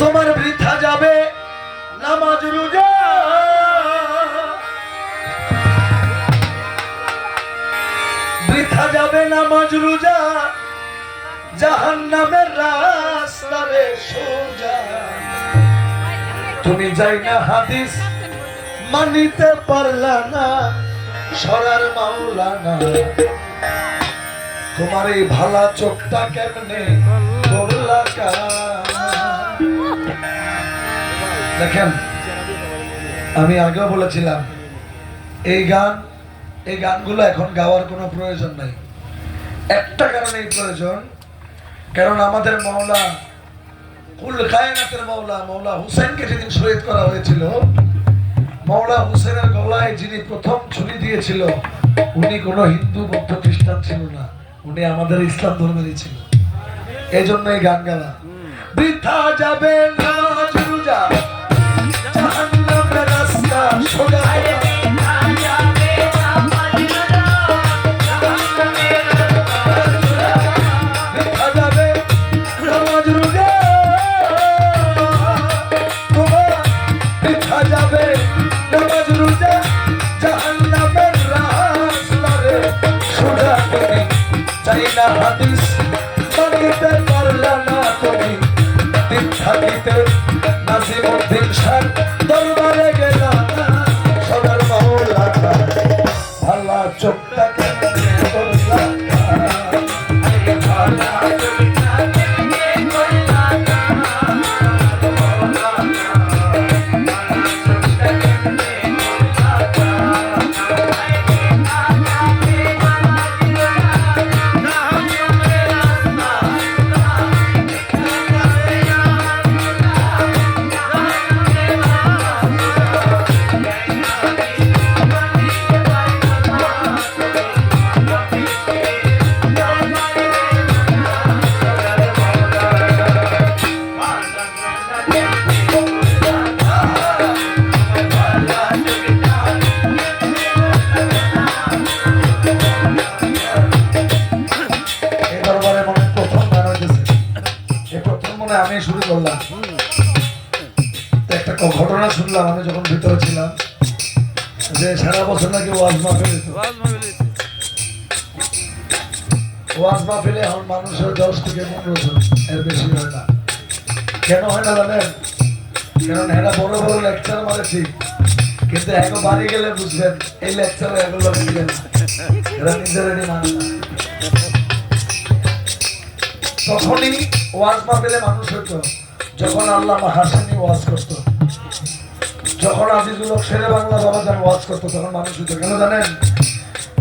তোমার বৃথা যাবে নামাজ রোজা। বৃথা যাবে নামাজ রোজা জাহান নামের রাস্তারে সোজা। তুমি যাই না হাদিস মানিতে পারলা না, সরার মাওলানা। তোমার এই ভালা চোখটা কেমনে করলা কানা? দেখেন, আমি আগেও বলেছিলাম, এই গান, এই গানগুলো এখন গাওয়ার কোনো প্রয়োজন নাই। একটা কারণেই প্রয়োজন, কারণ আমাদের মাওলা কুল কায়নাতের মাওলা মাওলা হুসেনকে যেদিন শহীদ করা হয়েছিল, মাওলা হুসেনের গলায় যিনি প্রথম ছুরি দিয়েছিল, উনি কোনো হিন্দু, বৌদ্ধ, খ্রিস্টান ছিল না, উনি আমাদের ইসলাম ধর্মেরই ছিল। এই জন্য এই গান গাওয়া। বৃথা যাবে শুনলাম আমি যখন ভিতরে ছিলাম যে সারা বছর নাকি ওয়াজ মাহফিল। ওয়াজ মাহফিলে এখন মানুষের দশ থেকে পনেরো জন এর বেশি হয় না। কেন হয় না জানেন? কারণ এরা বড় বড় লেকচার মারে ঠিক কিন্তু এখন বাড়ি গেলে বুঝবেন এই লেকচারে এগুলো বুঝবেন। এরা নিজেরাই মানে না। তখনই ওয়াজ মাহফিলে মানুষ হতো যখন আল্লাহ হাসানি ওয়াজ করত। যখন আজিজুল হক শেরে বাংলা বাবা যান ওয়াজ করতো, তখন মানুষ হতো কেন জানেন?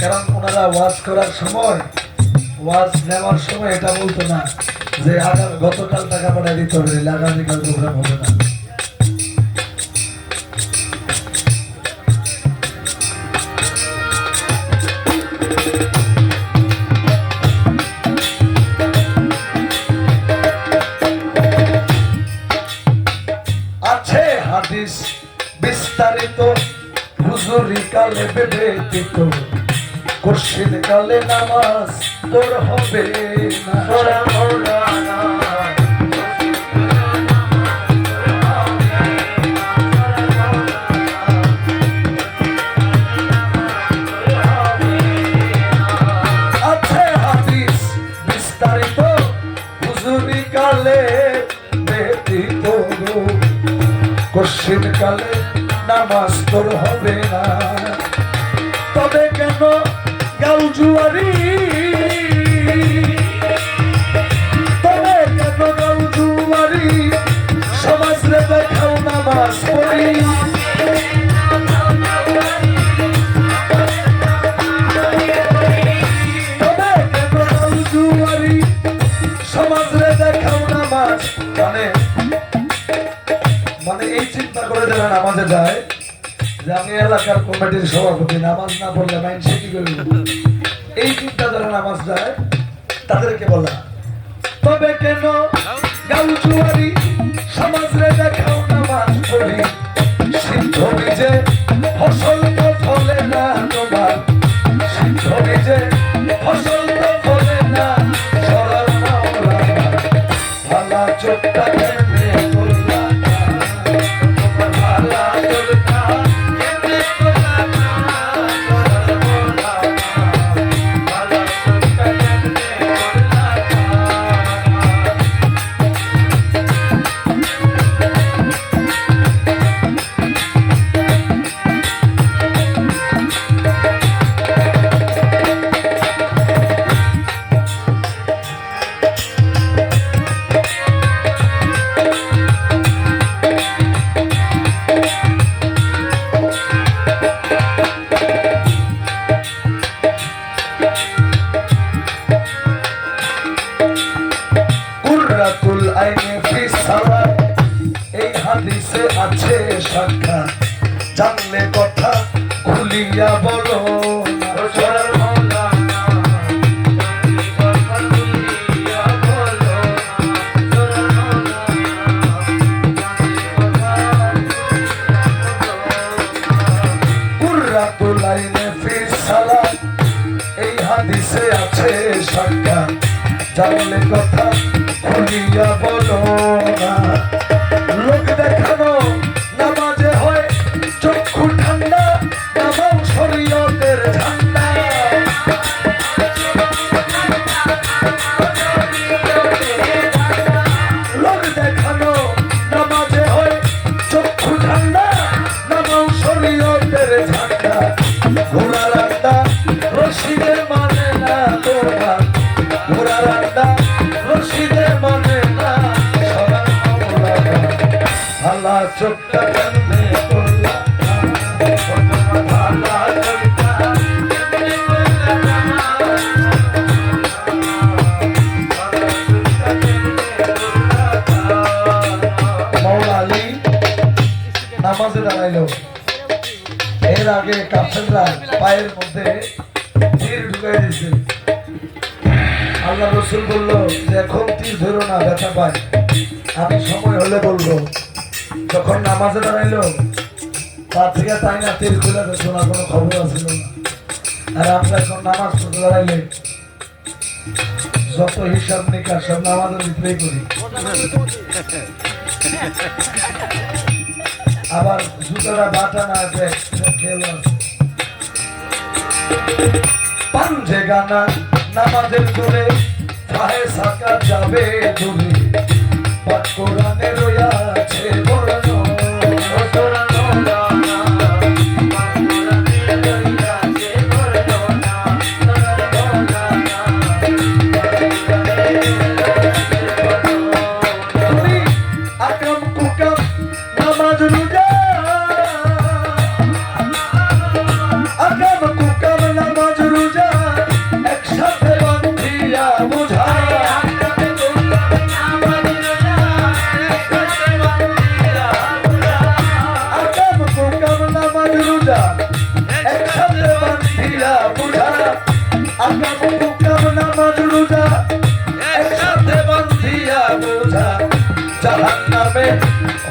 কারণ ওনারা ওয়াজ করার সময়, ওয়াজ নেওয়ার সময় এটা বলতো না যে আগাম, গতকাল টাকা পাঠায় দিতে হবে আগামীকাল প্রোগ্রাম হবে না। হাদিস বিস্তারিত হুজুরি কালে কুর্শিদ কালে নামাজ তোর হবে কালে কশিন কালে নামাজ তোর হবে না। তবে কেন গাউ জুয়ারি? তবে কেন গাউ জুয়ারি? সমাজ রে দেখাও নামাজ পড়ি। মানে এই চিন্তা করে যারা নামাজে যায় যে আমি এলাকার কমিটির সভাপতি নামাজ না পড়লে মাইন সে কি করবে? এই চিন্তা যারা নামাজ যায়, তাদেরকে বলা। তবে কেন গাউ জানলে কথা খুলিয়া বলো না। নামাজে দাঁড়াইলো। এর আগে কাফেররা পায়ের মধ্যে তীর ঢুকাই দিয়েছে। আল্লাহ রসুল বলল, যে এখন তীর ধরো না, ব্যথা পায়। আমি সময় হলে বলব। যখন নামাজে দাঁড়াইলো, তার থেকে তাই না তীর খুলে তো শোনা কোনো খবর আছিল না। আর আমরা এখন নামাজ পড়তে দাঁড়াইলে যত হিসাব নিকাশ সব নামাজের ভিতরেই করি। আবার জুতোটা বাটা না খেল। পাঞ্জে গানা নামাজের দূরে ফাহে সাকা যাবে দূরে। কোরআনে রয়ে আছে তুমি